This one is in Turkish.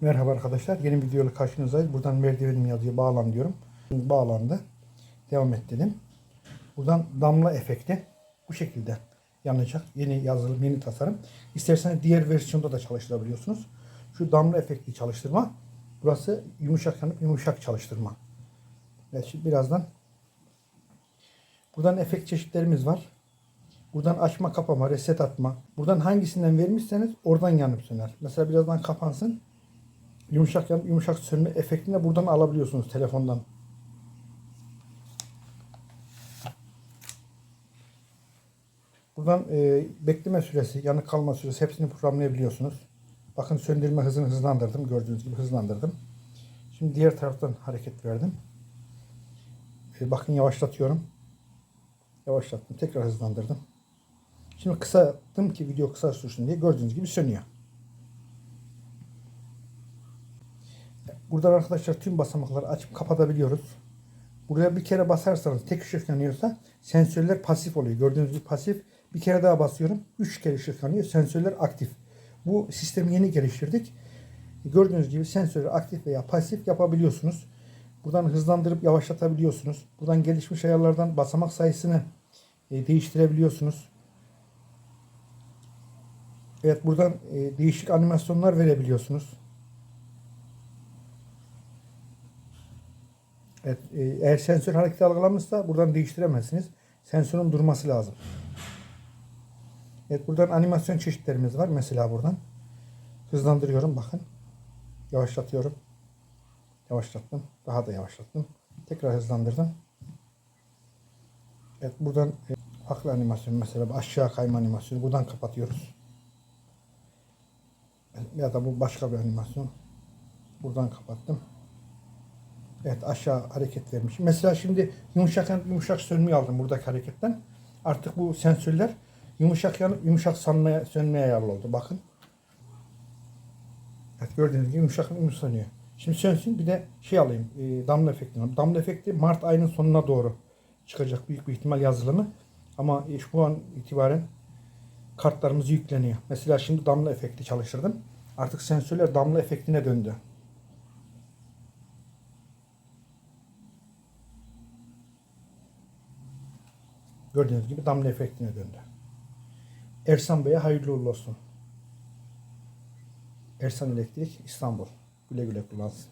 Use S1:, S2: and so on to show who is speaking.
S1: Merhaba arkadaşlar. Yeni bir videoyla karşınızdayız. Buradan merdivenim yazıyor. Bağlan diyorum. Bağlandı. Devam et dedim. Buradan damla efekti bu şekilde yanacak. Yeni yazılım, yeni tasarım. İsterseniz diğer versiyonda da çalıştırabiliyorsunuz. Şu damla efekti çalıştırma. Burası yumuşak yanıp yumuşak çalıştırma. Evet, şimdi birazdan buradan efekt çeşitlerimiz var. Buradan açma kapama, reset atma. Buradan hangisinden vermişseniz oradan yanıp söner. Mesela birazdan kapansın. Yumuşak yumuşak sönme efektini de buradan alabiliyorsunuz telefondan. Buradan e, bekleme süresi, yanık kalma süresi hepsini programlayabiliyorsunuz. Bakın söndürme hızını hızlandırdım. Gördüğünüz gibi hızlandırdım. Şimdi diğer taraftan hareket verdim. E, bakın yavaşlatıyorum. Yavaşlattım. Tekrar hızlandırdım. Şimdi kısalttım ki video kısa sürsün diye gördüğünüz gibi sönüyor. Buradan arkadaşlar tüm basamakları açıp kapatabiliyoruz. Buraya bir kere basarsanız tek ışık yanıyorsa sensörler pasif oluyor. Gördüğünüz gibi pasif. Bir kere daha basıyorum. Üç kere ışık yanıyor. Sensörler aktif. Bu sistemi yeni geliştirdik. Gördüğünüz gibi sensörü aktif veya pasif yapabiliyorsunuz. Buradan hızlandırıp yavaşlatabiliyorsunuz. Buradan gelişmiş ayarlardan basamak sayısını e, değiştirebiliyorsunuz. Evet buradan e, değişik animasyonlar verebiliyorsunuz. Evet, e, eğer sensör hareket algılamışsa buradan değiştiremezsiniz. Sensörün durması lazım. Evet buradan animasyon çeşitlerimiz var. Mesela buradan hızlandırıyorum bakın. Yavaşlatıyorum. Yavaşlattım. Daha da yavaşlattım. Tekrar hızlandırdım. Evet buradan e, farklı animasyon mesela aşağı kayma animasyonu buradan kapatıyoruz. Ya da bu başka bir animasyon. Buradan kapattım. Evet aşağı hareket vermiş. Mesela şimdi yumuşak yumuşak sönmeyi aldım buradaki hareketten. Artık bu sensörler yumuşak yanıp yumuşak sönmeye, sönmeye ayarlı oldu. Bakın. Evet gördüğünüz gibi yumuşak yumuşak sönüyor. Şimdi sönsün bir de şey alayım. E, damla efekti. Damla efekti Mart ayının sonuna doğru çıkacak büyük bir ihtimal yazılımı. Ama e, şu an itibaren kartlarımız yükleniyor. Mesela şimdi damla efekti çalıştırdım. Artık sensörler damla efektine döndü. Gördüğünüz gibi damla efektine döndü. Ersan Bey'e hayırlı uğurlu olsun. Ersan Elektrik İstanbul. Güle güle kullansın.